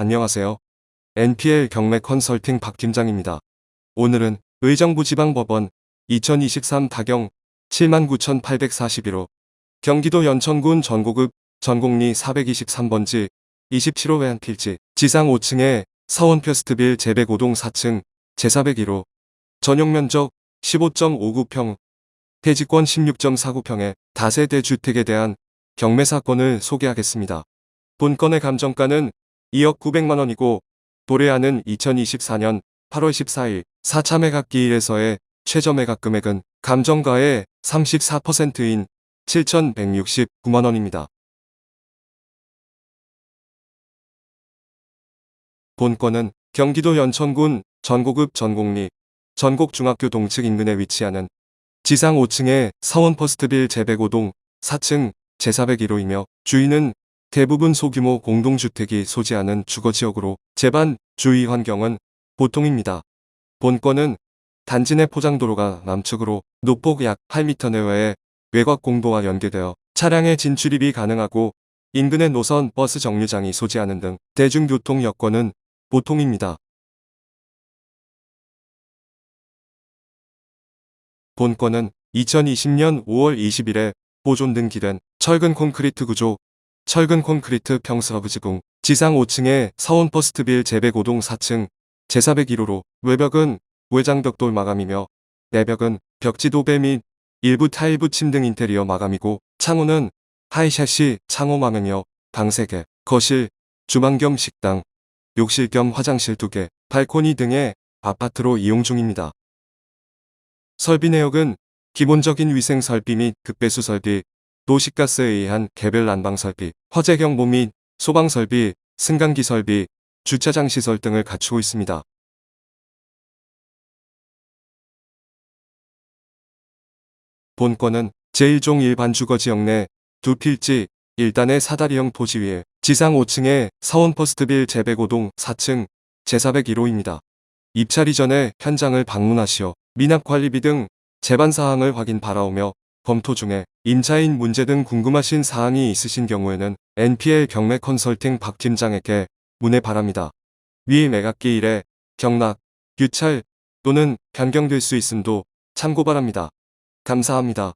안녕하세요. NPL 경매 컨설팅 박 팀장입니다. 오늘은 의정부 지방법원 2023 다경 79,841호 경기도 연천군 전고급 전곡리 423번지 27호 외한필지 지상 5층에 서원 페스트빌 제105동 4층 제401호 전용 면적 15.59평 대지권 16.49평의 다세대 주택에 대한 경매 사건을 소개하겠습니다. 본건의 감정가는 2억 900만 원이고 도래하는 2024년 8월 14일 4차 매각기일에서의 최저 매각 금액은 감정가의 34%인 7,169만 원입니다. 본건은 경기도 연천군 전고급 전곡리 전곡중학교 동측 인근에 위치하는 지상 5층의 서원 퍼스트빌 제105동 4층 제401호이며 주인은 대부분 소규모 공동주택이 소재하는 주거지역으로 재반 주위 환경은 보통입니다. 본건은 단지 내 포장도로가 남측으로 노폭 약 8m 내외의 외곽 공도와 연계되어 차량의 진출입이 가능하고 인근의 노선 버스 정류장이 소재하는 등 대중교통 여건은 보통입니다. 본건은 2020년 5월 20일에 보존 등기된 철근 콘크리트 구조, 철근 콘크리트 평수허브 지붕, 지상 5층의 서원 퍼스트빌 제105동 4층, 제401호로 외벽은 외장벽돌 마감이며 내벽은 벽지 도배 및 일부 타일 붙임 등 인테리어 마감이고 창호는 하이샷시 창호망이며 방 3개, 거실, 주방 겸 식당, 욕실 겸 화장실 2개, 발코니 등의 아파트로 이용 중입니다. 설비 내역은 기본적인 위생 설비 및 급배수 설비, 도시가스에 의한 개별 난방 설비, 화재 경보 및 소방 설비, 승강기 설비, 주차장 시설 등을 갖추고 있습니다. 본건은 제1종 일반 주거지역 내 두 필지 1단의 사다리형 토지 위에 지상 5층의 서원 퍼스트빌 제105동 4층 제401호입니다. 입찰 이전에 현장을 방문하시어 미납관리비 등 재반 사항을 확인 바라오며 검토 중에 임차인 문제 등 궁금하신 사항이 있으신 경우에는 NPL 경매 컨설팅 박 팀장에게 문의 바랍니다. 위 매각기일에 경락, 유찰 또는 변경될 수 있음도 참고 바랍니다. 감사합니다.